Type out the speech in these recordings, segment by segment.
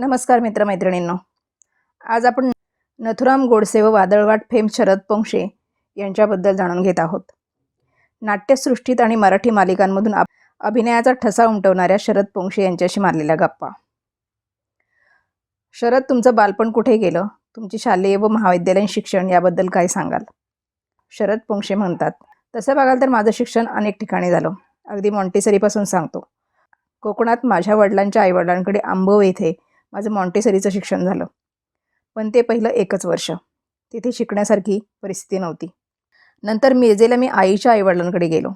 नमस्कार मित्रमैत्रिणींनो. आज आपण नथुराम गोडसे व वादळवाट फेम शरद पोंक्षे यांच्याबद्दल जाणून घेत आहोत. नाट्यसृष्टीत आणि मराठी मालिकांमधून अभिनयाचा ठसा उमटवणाऱ्या शरद पोंक्षे यांच्याशी मारलेल्या गप्पा. शरद तुमचं बालपण कुठे गेलं? तुमची शालेय व महाविद्यालयीन शिक्षण याबद्दल काय सांगाल? शरद पोंक्षे म्हणतात तसं बघाल तर माझं शिक्षण अनेक ठिकाणी झालं. अगदी मॉन्टेसरीपासून सांगतो. कोकणात माझ्या वडिलांच्या आईवडिलांकडे आंबव येथे माझं मॉन्टेसरीचं शिक्षण झालं. पण ते पहिलं एकच वर्ष. तिथे शिकण्यासारखी परिस्थिती नव्हती. नंतर मिरजेला मी आईच्या आईवडिलांकडे गेलो.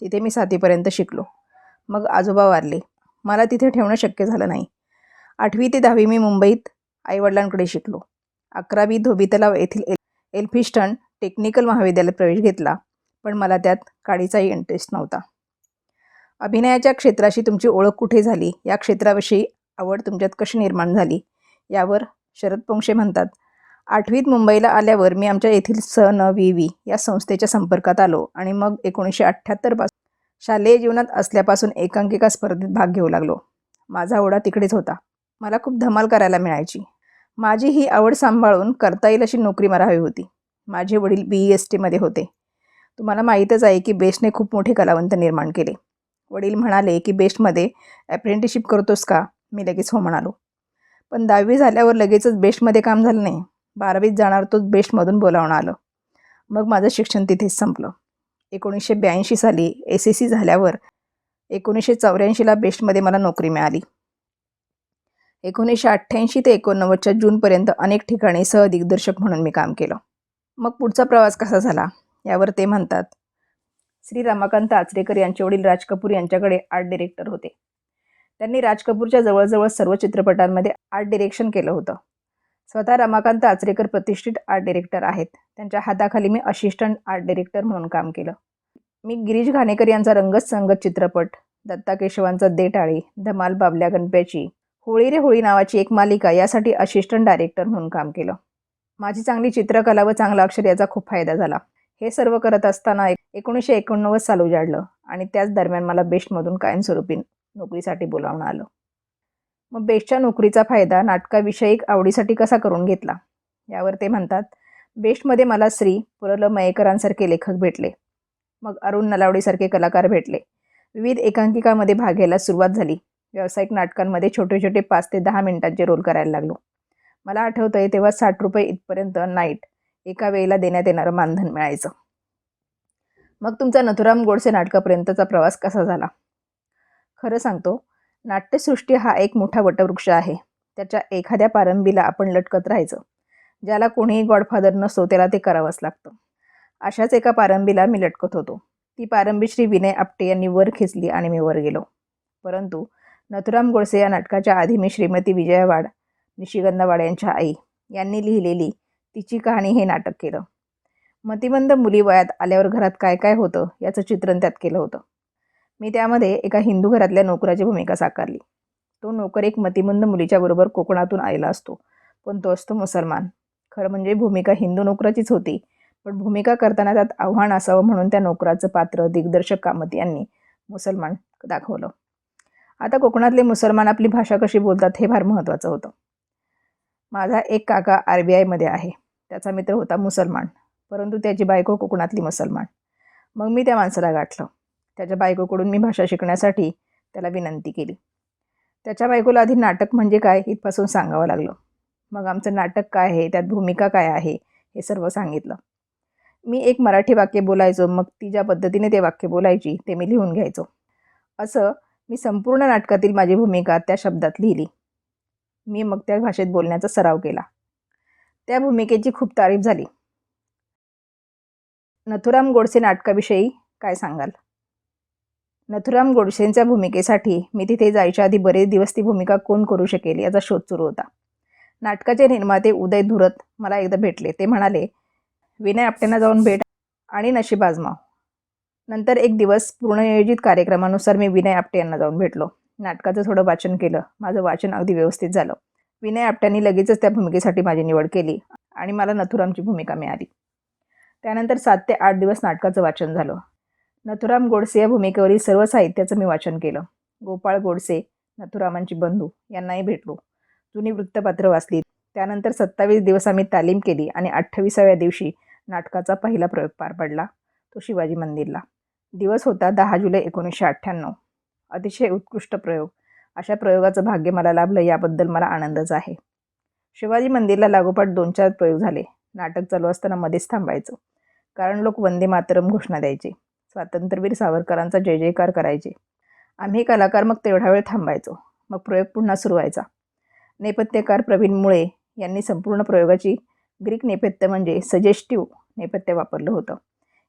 तिथे मी सातवीपर्यंत शिकलो. मग आजोबा वारले. मला तिथे ठेवणं शक्य झालं नाही. आठवी ते दहावी मी मुंबईत आईवडिलांकडे शिकलो. अकरावी धोबी तलाव येथील एल एल्फिस्टन टेक्निकल महाविद्यालयात प्रवेश घेतला. पण मला त्यात काडीचाही इंटरेस्ट नव्हता. अभिनयाच्या क्षेत्राशी तुमची ओळख कुठे झाली? या क्षेत्राविषयी आवड तुमच्यात कशी निर्माण झाली? यावर शरद पोंक्षे म्हणतात आठवीत मुंबईला आल्यावर मी आमच्या येथील स न व्ही व्ही या संस्थेच्या संपर्कात आलो आणि मग एकोणीसशे अठ्ठ्याहत्तरपासून शालेय जीवनात असल्यापासून एकांकिका स्पर्धेत भाग घेऊ लागलो. माझा ओढा तिकडेच होता. मला खूप धमाल करायला मिळायची. माझी ही आवड सांभाळून करता येईल अशी नोकरी मला हवी होती. माझे वडील बी ई एस टीमध्ये होते. तुम्हाला माहीतच आहे की बेस्टने खूप मोठे कलावंत निर्माण केले. वडील म्हणाले की बेस्टमध्ये अप्रेंटिसशिप करतोस का? मी लगेच हो म्हणालो. पण दहावी झाल्यावर लगेचच बेस्टमध्ये काम झालं नाही. बारावीत जाणार तोच बेस्टमधून बोलावणं आलं. मग माझं शिक्षण तिथेच संपलं. एकोणीसशे ब्याऐंशी साली एस एस सी झाल्यावर एकोणीसशे चौऱ्याऐंशीला बेस्टमध्ये मला नोकरी मिळाली. एकोणीसशे अठ्ठ्याऐंशी ते एकोणनव्वदच्या जूनपर्यंत अनेक ठिकाणी सहदिग्दर्शक म्हणून मी काम केलं. मग पुढचा प्रवास कसा झाला? यावर ते म्हणतात. श्री रमाकांत आचरेकर यांचे वडील राज कपूर यांच्याकडे आर्ट डिरेक्टर होते. त्यांनी राज कपूरच्या जवळजवळ सर्व चित्रपटांमध्ये आर्ट डिरेक्शन केलं होतं. स्वतः रमाकांत आचरेकर प्रतिष्ठित आर्ट डिरेक्टर आहेत. त्यांच्या हाताखाली मी असिस्टंट आर्ट डिरेक्टर म्हणून काम केलं. मी गिरीश घाणेकर यांचा रंगत संगत चित्रपट दत्ता केशवांचा देटाळी धमाल बाबल्या गणप्याची होळी रे होळी नावाची एक मालिका यासाठी असिस्टंट डायरेक्टर म्हणून काम केलं. माझी चांगली चित्रकला व चांगला अक्षर याचा खूप फायदा झाला. हे सर्व करत असताना एकोणीसशे एकोणनव्वद साल उजाडलं आणि त्याच दरम्यान मला बेस्टमधून कायमस्वरूपी नोकरीसाठी बोलावणं आलं. मग बेस्टच्या नोकरीचा फायदा नाटकाविषयक आवडीसाठी कसा करून घेतला? यावर ते म्हणतात बेस्टमध्ये मला श्री. पुरल. मयेकरांसारखे लेखक भेटले. मग अरुण नलावडीसारखे कलाकार भेटले. विविध एकांकिकामध्ये भाग घ्यायला सुरुवात झाली. व्यावसायिक नाटकांमध्ये छोटे छोटे पाच ते दहा मिनिटांचे रोल करायला लागलो. मला आठवतं आहे तेव्हा साठ रुपये इथपर्यंत नाईट. एका वेळेला देण्यात येणारं मानधन मिळायचं. मग तुमचा नथुराम गोडसे नाटकापर्यंतचा प्रवास कसा झाला? खरं सांगतो नाट्यसृष्टी हा एक मोठा वटवृक्ष आहे. त्याच्या एखाद्या पारंबीला आपण लटकत राहायचं. ज्याला कोणीही गॉडफादर नसतो त्याला ते करावंच लागतं. अशाच एका पारंबीला मी लटकत होतो. ती पारंबी श्री विनय आपटे यांनी वर खेचली आणि मी वर गेलो. परंतु नथुराम गोडसे या नाटकाच्या आधी मी श्रीमती विजया वाड निशिगंधा वाड यांच्या आई यांनी लिहिलेली तिची कहाणी हे नाटक केलं. मतिमंद मुली वयात आल्यावर घरात काय काय होतं याचं चित्रण त्यात केलं होतं. मी त्यामध्ये एका हिंदू घरातल्या नोकराची भूमिका साकारली. तो नोकर एक मतिमंद मुलीच्या बरोबर कोकणातून आलेला असतो पण तो असतो मुसलमान. खरं म्हणजे भूमिका हिंदू नोकराचीच होती पण भूमिका करताना त्यात आव्हान असावं म्हणून त्या नोकराचं पात्र दिग्दर्शक कामत यांनी मुसलमान दाखवलं. आता कोकणातले मुसलमान आपली भाषा कशी बोलतात हे फार महत्त्वाचं होतं. माझा एक काका आर बी आयमध्ये आहे. त्याचा मित्र होता मुसलमान परंतु त्याची बायको कोकणातली मुसलमान. मग मी त्या माणसाला गाठलं. त्याच्या बायकोकडून मी भाषा शिकण्यासाठी त्याला विनंती केली. त्याच्या बायकोला आधी नाटक म्हणजे काय इथपासून सांगावं लागलं. मग आमचं नाटक काय आहे? त्यात भूमिका काय आहे? हे सर्व सांगितलं. मी एक मराठी वाक्य बोलायचो मग ती ज्या पद्धतीने ते वाक्य बोलायची ते मी लिहून घ्यायचो. असं मी संपूर्ण नाटकातील माझी भूमिका त्या शब्दात लिहिली. मी मग त्या भाषेत बोलण्याचा सराव केला. त्या भूमिकेची खूप तारीफ झाली. नथुराम गोडसे नाटकाविषयी काय सांगाल? नथुराम गोडसेंच्या भूमिकेसाठी मी तिथे जायच्या आधी बरेच दिवस ती भूमिका कोण करू शकेल याचा शोध सुरू होता. नाटकाचे निर्माते उदय धुरत मला एकदा भेटले. ते म्हणाले विनय आपट्यांना जाऊन भेट आणि नशीब आजमाव. नंतर एक दिवस पूर्णनियोजित कार्यक्रमानुसार मी विनय आपटे यांना जाऊन भेटलो. नाटकाचं थोडं वाचन केलं. माझं वाचन अगदी व्यवस्थित झालं. विनय आपट्यांनी लगेचच त्या भूमिकेसाठी माझी निवड केली आणि मला नथुरामची भूमिका मिळाली. त्यानंतर सात ते आठ दिवस नाटकाचं वाचन झालं. नथुराम गोडसे या भूमिकेवरील सर्व साहित्याचं मी वाचन केलं. गोपाळ गोडसे नथुरामांची बंधू यांनाही भेटलो. जुनी वृत्तपत्र वाचली. त्यानंतर सत्तावीस दिवस आम्ही तालीम केली आणि अठ्ठावीसाव्या दिवशी नाटकाचा पहिला प्रयोग पार पडला तो शिवाजी मंदिरला. दिवस होता दहा जुलै एकोणीसशे अठ्ठ्याण्णव. अतिशय उत्कृष्ट प्रयोग. अशा प्रयोगाचं भाग्य मला लाभलं याबद्दल मला आनंदच आहे. शिवाजी मंदिरला लागोपाठ दोन चार प्रयोग झाले. नाटक चालू असताना मध्येच थांबायचं. कारण लोक वंदे मातरम घोषणा द्यायचे. स्वातंत्र्यवीर सावरकरांचा जय जयकार करायचे. आम्ही कलाकार मग तेवढा वेळ थांबायचो. मग प्रयोग पुन्हा सुरू व्हायचा. नेपथ्यकार प्रवीण मुळे यांनी संपूर्ण प्रयोगाची ग्रीक नेपथ्य म्हणजे सजेस्टिव्ह नेपथ्य वापरलं होतं.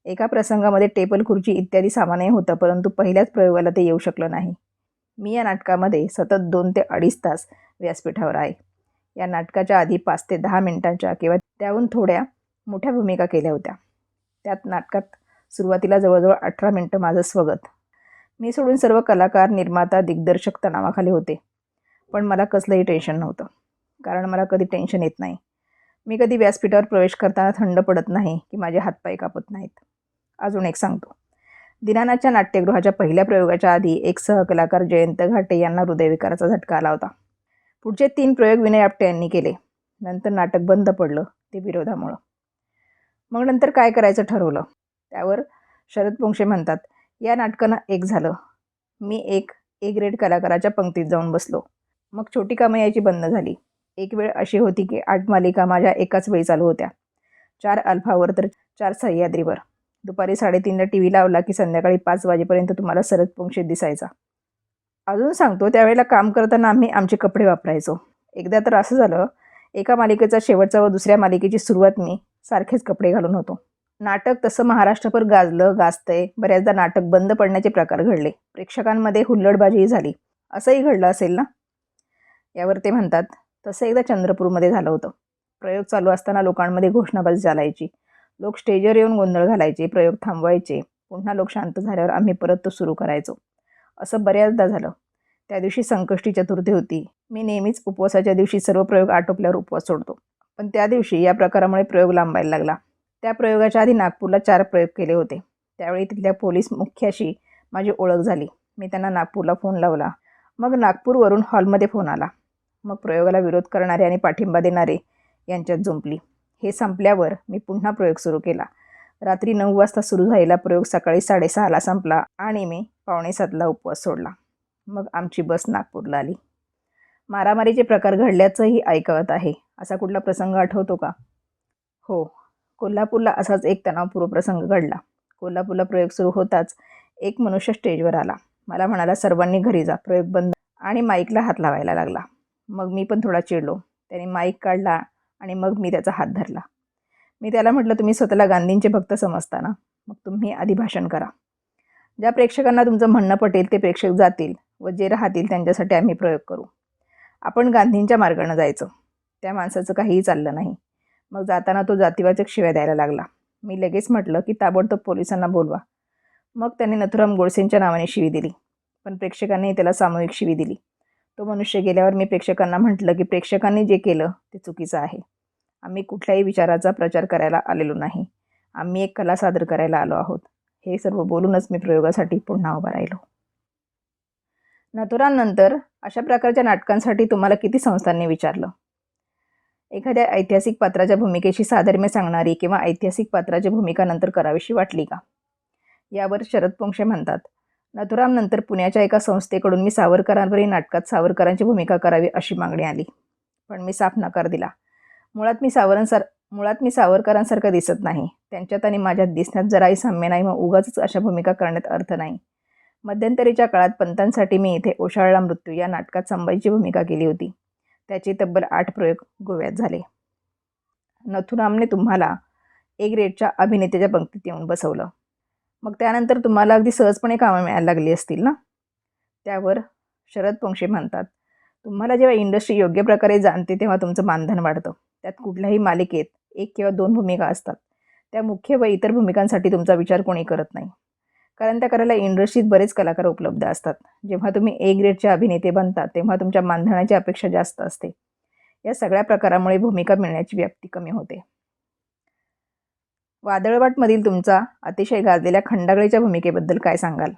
एका प्रसंगामध्ये टेबल खुर्ची इत्यादी सामान्य होतं परंतु पहिल्याच प्रयोगाला ते येऊ शकलं नाही. मी या नाटकामध्ये सतत दोन ते अडीच तास व्यासपीठावर आहे. या नाटकाच्या आधी पाच ते दहा मिनिटांच्या किंवा त्याहून थोड्या मोठ्या भूमिका केल्या होत्या. त्यात नाटकात सुरुवातीला जवळजवळ अठरा मिनटं माझं स्वगत. मी सोडून सर्व कलाकार निर्माता दिग्दर्शक तणावाखाली होते. पण मला कसलंही टेन्शन नव्हतं. कारण मला कधी टेन्शन येत नाही. मी कधी व्यासपीठावर प्रवेश करताना थंड पडत नाही की माझे हातपाय कापत नाहीत. अजून एक सांगतो. दिनानाच्या नाट्यगृहाच्या पहिल्या प्रयोगाच्या आधी एक सहकलाकार जयंत घाटे यांना हृदयविकाराचा झटका आला होता. पुढचे तीन प्रयोग विनय आपटे यांनी केले. नंतर नाटक बंद पडलं ते विरोधामुळं. मग नंतर काय करायचं ठरवलं? त्यावर शरद पोंक्षे म्हणतात या नाटकानं एक झालं. मी एक ए ग्रेड कलाकाराच्या पंक्तीत जाऊन बसलो. मग छोटी कामं यायची बंद झाली. एक वेळ अशी होती की आठ मालिका माझ्या एकाच वेळी चालू होत्या. चार अल्फावर तर चार सह्याद्रीवर. दुपारी साडेतीनला टी व्ही लावला की संध्याकाळी पाच वाजेपर्यंत तुम्हाला सरद पोंक्षे दिसायचा. अजून सांगतो त्यावेळेला काम करताना आम्ही आमचे कपडे वापरायचो. एकदा तर असं झालं एका मालिकेचा शेवटचा व दुसऱ्या मालिकेची सुरुवात मी सारखेच कपडे घालून होतो. नाटक तसं महाराष्ट्रभर गाजलं गाजतंय. बऱ्याचदा नाटक बंद पडण्याचे प्रकार घडले. प्रेक्षकांमध्ये हुल्लडबाजीही झाली. असंही घडलं असेल ना? यावर ते म्हणतात तसं एकदा चंद्रपूरमध्ये झालं होतं. प्रयोग चालू असताना लोकांमध्ये घोषणाबाजी चालायची. लोक स्टेजवर येऊन गोंधळ घालायचे प्रयोग थांबवायचे. पुन्हा लोक शांत झाल्यावर आम्ही परत तो सुरू करायचो. असं बऱ्याचदा झालं. त्या दिवशी संकष्टी चतुर्थी होती. मी नेहमीच उपवासाच्या दिवशी सर्व प्रयोग आटोपल्यावर उपवास सोडतो. पण त्या दिवशी या प्रकारामुळे प्रयोग लांबायला लागला. त्या प्रयोगाच्या आधी नागपूरला चार प्रयोग केले होते. त्यावेळी तिथल्या पोलीस मुख्याशी माझी ओळख झाली. मी त्यांना नागपूरला फोन लावला. मग नागपूरवरून हॉलमध्ये फोन आला. मग प्रयोगाला विरोध करणारे आणि पाठिंबा देणारे यांच्यात जुंपली. हे संपल्यावर मी पुन्हा प्रयोग सुरू केला. रात्री नऊ वाजता सुरू झालेला प्रयोग सकाळी साडेसहाला संपला आणि मी पावणे सातला उपवास सोडला. मग आमची बस नागपूरला आली. मारामारीचे प्रकार घडल्याचंही ऐकवत आहे. असा कुठला प्रसंग आठवतो का? हो कोल्हापूरला असाच एक तणावपूर्व प्रसंग घडला. कोल्हापूरला प्रयोग सुरू होताच एक मनुष्य स्टेजवर आला. मला म्हणाला सर्वांनी घरी जा. प्रयोग बंद. आणि माईकला हात लावायला लागला. मग मी पण थोडा चिडलो. त्याने माईक काढला आणि मग मी त्याचा हात धरला. मी त्याला म्हटलं तुम्ही स्वतःला गांधींचे भक्त समजता ना? मग तुम्ही आधी भाषण करा. ज्या प्रेक्षकांना तुमचं म्हणणं पटेल ते प्रेक्षक जातील व जे राहतील त्यांच्यासाठी आम्ही प्रयोग करू. आपण गांधींच्या मार्गानं जायचं. त्या माणसाचं काहीही चाललं नाही. मग जाताना तो जातीवाचक शिव्या द्यायला लागला. मी लगेच म्हटलं की ताबडतोब पोलिसांना बोलवा. मग त्यांनी नथुराम गोडसेंच्या नावाने शिवी दिली. पण प्रेक्षकांनी त्याला सामूहिक शिवी दिली. तो मनुष्य गेल्यावर मी प्रेक्षकांना म्हटलं की प्रेक्षकांनी जे केलं ते चुकीचं आहे. आम्ही कुठल्याही विचाराचा प्रचार करायला आलेलो नाही. आम्ही एक कला सादर करायला आलो आहोत. हे सर्व बोलूनच मी प्रयोगासाठी पुन्हा उभा राहिलो. नथुरांनंतर अशा प्रकारच्या नाटकांसाठी तुम्हाला किती संस्थांनी विचारलं? एखाद्या ऐतिहासिक पात्राच्या भूमिकेशी साधर्म्य सांगणारी किंवा ऐतिहासिक पात्राची भूमिका नंतर करावीशी वाटली का? यावर शरद पोंक्षे म्हणतात नथुराम नंतर पुण्याच्या एका संस्थेकडून मी सावरकरांवरही नाटकात सावरकरांची भूमिका करावी अशी मागणी आली. पण मी साफ नकार दिला. मुळात मी सावरांसार मुळात मी सावरकरांसारखं दिसत नाही. त्यांच्यात आणि माझ्यात दिसण्यात जराही साम्य नाही मग उगाच अशा भूमिका करण्यात अर्थ नाही. मध्यंतरीच्या काळात पंतांसाठी मी इथे ओशाळला मृत्यू. या नाटकात संभाजीची भूमिका केली होती. त्याचे तब्बल आठ प्रयोग गोव्यात झाले. नथुरामने तुम्हाला ए ग्रेडच्या अभिनेत्याच्या पंक्तीत येऊन बसवलं. मग त्यानंतर तुम्हाला अगदी सहजपणे कामं मिळायला लागली असतील ना? त्यावर शरद पोंक्षे म्हणतात तुम्हाला जेव्हा इंडस्ट्री योग्य प्रकारे जाणते तेव्हा तुमचं मानधन वाढतं. त्यात कुठल्याही मालिकेत एक किंवा दोन भूमिका असतात. त्या मुख्य व इतर भूमिकांसाठी तुमचा विचार कोणी करत नाही. कारण त्या करायला इंडस्ट्रीत बरेच कलाकार उपलब्ध असतात. जेव्हा तुम्ही ए ग्रेडचे अभिनेते बनता तेव्हा तुमच्या मानधनाची अपेक्षा जास्त असते. या सगळ्या प्रकारामुळे भूमिका मिळण्याची व्याप्ती कमी होते. वादळवाटमधील तुमचा अतिशय गाजलेल्या खंडागळीच्या भूमिकेबद्दल काय सांगाल?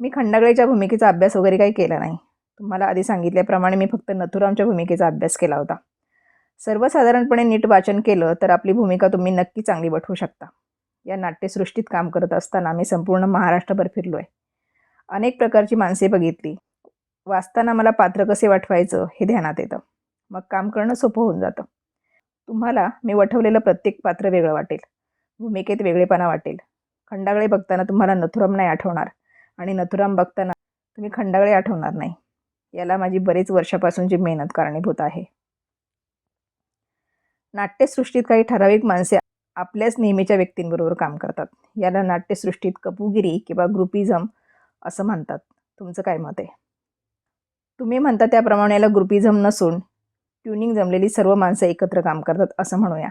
मी खंडागळीच्या भूमिकेचा अभ्यास वगैरे काही केला नाही. तुम्हाला आधी सांगितल्याप्रमाणे मी फक्त नथुरामच्या भूमिकेचा अभ्यास केला होता. सर्वसाधारणपणे नीट वाचन केलं तर आपली भूमिका तुम्ही नक्की चांगली वठवू शकता. या नाट्यसृष्टीत काम करत असताना मी संपूर्ण महाराष्ट्रभर फिरलो आहे अनेक प्रकारची माणसे बघितली. वाचताना मला पात्र कसे वाटवायचं हे ध्यानात येतं. मग काम करणं सोपं होऊन जातं. तुम्हाला मी वठवलेलं प्रत्येक पात्र वेगळं वाटेल. भूमिकेत वेगळेपणा वाटेल. खंडागळे बघताना तुम्हाला नथुराम नाही आठवणार आणि नथुराम बघताना तुम्ही खंडागळे आठवणार नाही. याला माझी बरेच वर्षापासूनची मेहनत कारणीभूत आहे. नाट्यसृष्टीत काही ठराविक माणसे आपल्याच नेहमीच्या व्यक्तींबरोबर काम करतात. याला नाट्यसृष्टीत कपुगिरी किंवा ग्रुपिझम असं म्हणतात. तुमचं काय मत आहे? तुम्ही म्हणता त्याप्रमाणे याला ग्रुपिझम नसून ट्युनिंग जमलेली सर्व माणसं एकत्र काम करतात असं म्हणूया.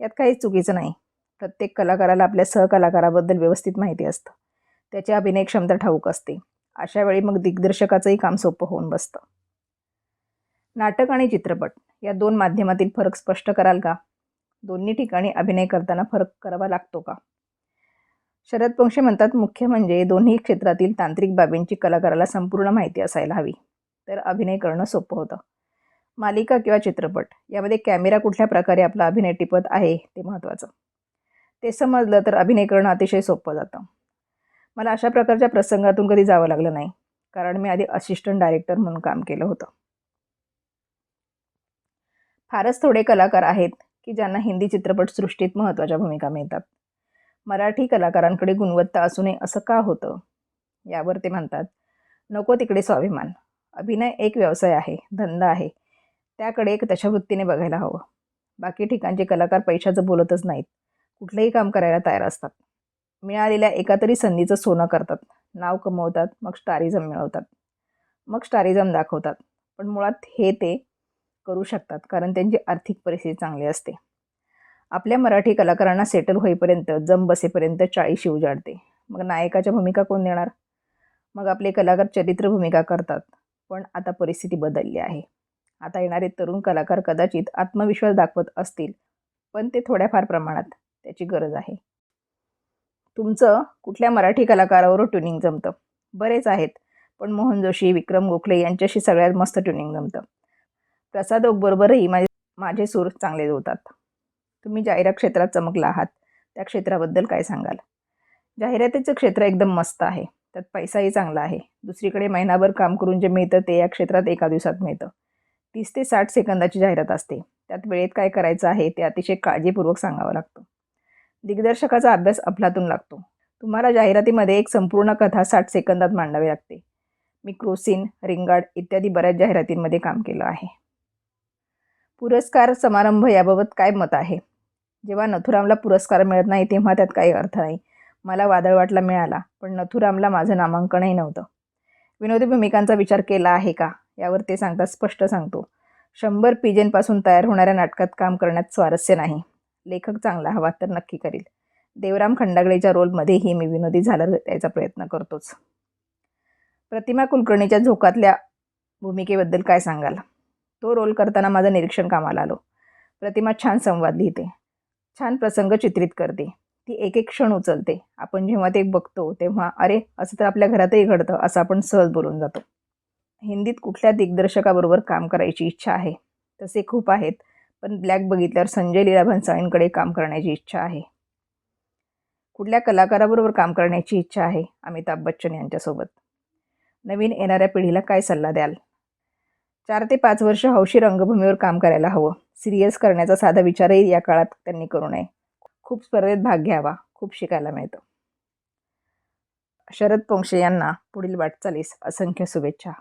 यात काहीच चुकीचं नाही. प्रत्येक कलाकाराला आपल्या सहकलाकाराबद्दल व्यवस्थित माहिती असतं. त्याची अभिनय क्षमता ठाऊक असते. अशा वेळी मग दिग्दर्शकाचंही काम सोपं होऊन बसतं. नाटक आणि चित्रपट या दोन माध्यमातील फरक स्पष्ट कराल का? दोन्ही ठिकाणी अभिनय करताना फरक करावा लागतो का? शरद पंक्षे म्हणतात मुख्य म्हणजे दोन्ही क्षेत्रातील तांत्रिक बाबींची कलाकाराला संपूर्ण माहिती असायला हवी. तर अभिनय करणं सोपं होतं. मालिका किंवा चित्रपट यामध्ये कॅमेरा कुठल्या प्रकारे आपला अभिनय टिपत आहे ते महत्त्वाचं. ते समजलं तर अभिनय करणं अतिशय सोपं जातं. मला अशा प्रकारच्या प्रसंगातून कधी जावं लागलं नाही कारण मी आधी असिस्टंट डायरेक्टर म्हणून काम केलं होतं. फारच थोडे कलाकार आहेत की ज्यांना हिंदी चित्रपटसृष्टीत महत्त्वाच्या भूमिका मिळतात. मराठी कलाकारांकडे गुणवत्ता असू नये असं का होतं? यावर ते म्हणतात नको तिकडे स्वाभिमान. अभिनय एक व्यवसाय आहे धंदा आहे. त्याकडे एक तशा वृत्तीने बघायला हवं. बाकी ठिकाणचे कलाकार पैशाचं बोलतच नाहीत. कुठलंही काम करायला तयार असतात. मिळालेल्या एका तरी संधीचं सोनं करतात. नाव कमवतात मग स्टारिझम मिळवतात. मग स्टारिझम दाखवतात. पण मुळात हे ते करू शकतात कारण त्यांची आर्थिक परिस्थिती चांगली असते. आपल्या मराठी कलाकारांना सेटल होईपर्यंत जम बसेपर्यंत चाळीशी उजाडते. मग नायकाच्या भूमिका कोण देणार? मग आपले कलाकार चरित्र भूमिका करतात पण आता परिस्थिती बदलली आहे. आता येणारे तरुण कलाकार कदाचित आत्मविश्वास दाखवत असतील पण ते थोड्याफार प्रमाणात त्याची गरज आहे. तुमचं कुठल्या मराठी कलाकारावर ट्युनिंग जमतं? बरेच आहेत पण मोहन जोशी विक्रम गोखले यांच्याशी सगळ्यात मस्त ट्युनिंग जमतं. प्रसादोकबरोबरही माझे माझे सूर चांगले होतात तुम्ही जाहिरात क्षेत्रात चमकला आहात. त्या क्षेत्राबद्दल काय सांगाल? जाहिरातीचं क्षेत्र एकदम मस्त आहे. त्यात पैसाही चांगला आहे. दुसरीकडे महिनाभर काम करून जे मिळतं ते या क्षेत्रात एका दिवसात मिळतं. तीस ते साठ सेकंदाची जाहिरात असते. त्यात वेळेत काय करायचं आहे ते अतिशय काळजीपूर्वक सांगावं लागतं. दिग्दर्शकाचा अभ्यास अफलातून लागतो. तुम्हाला जाहिरातीमध्ये एक संपूर्ण कथा साठ सेकंदात मांडावी लागते. मी क्रोसिन रिंगाड इत्यादी बऱ्याच जाहिरातींमध्ये काम केलं आहे. पुरस्कार समारंभ याबाबत काय मत आहे? जेव्हा नथुरामला पुरस्कार मिळत नाही तेव्हा त्यात काही अर्थ नाही. मला वादळवाटला मिळाला पण नथुरामला माझं नामांकनही नव्हतं. विनोदी भूमिकांचा विचार केला आहे का? यावर ते सांगतात स्पष्ट सांगतो. शंभर पिजेंपासून तयार होणाऱ्या नाटकात काम करण्यात स्वारस्य नाही. लेखक चांगला हवा तर नक्की करील. देवराम खंडागळेच्या रोलमध्येही मी विनोदी झालं याचा प्रयत्न करतोच. प्रतिमा कुलकर्णीच्या झोकातल्या भूमिकेबद्दल काय सांगाल? तो रोल करताना माझं निरीक्षण कामाला आलो. प्रतिमा छान संवाद लिहिते. छान प्रसंग चित्रित करते. ती एक एक क्षण उचलते. आपण जेव्हा ते बघतो तेव्हा अरे असं तर आपल्या घरातही घडतं असं आपण सहज बोलून जातो. हिंदीत कुठल्या दिग्दर्शकाबरोबर काम करायची इच्छा आहे? तसे खूप आहेत पण ब्लॅक बघितल्यावर संजय लीला भन्साळींकडे काम करण्याची इच्छा आहे. कुठल्या कलाकाराबरोबर काम करण्याची इच्छा आहे? अमिताभ बच्चन यांच्यासोबत. नवीन येणाऱ्या पिढीला काय सल्ला द्याल? चार ते पाच वर्ष हौशी रंगभूमीवर काम करायला हवं. सिरियस करण्याचा साधा विचारही या काळात त्यांनी करू नये. खूप स्पर्धेत भाग घ्यावा. खूप शिकायला मिळतं. शरद पोंक्षे यांना पुढील वाटचालीस असंख्य शुभेच्छा.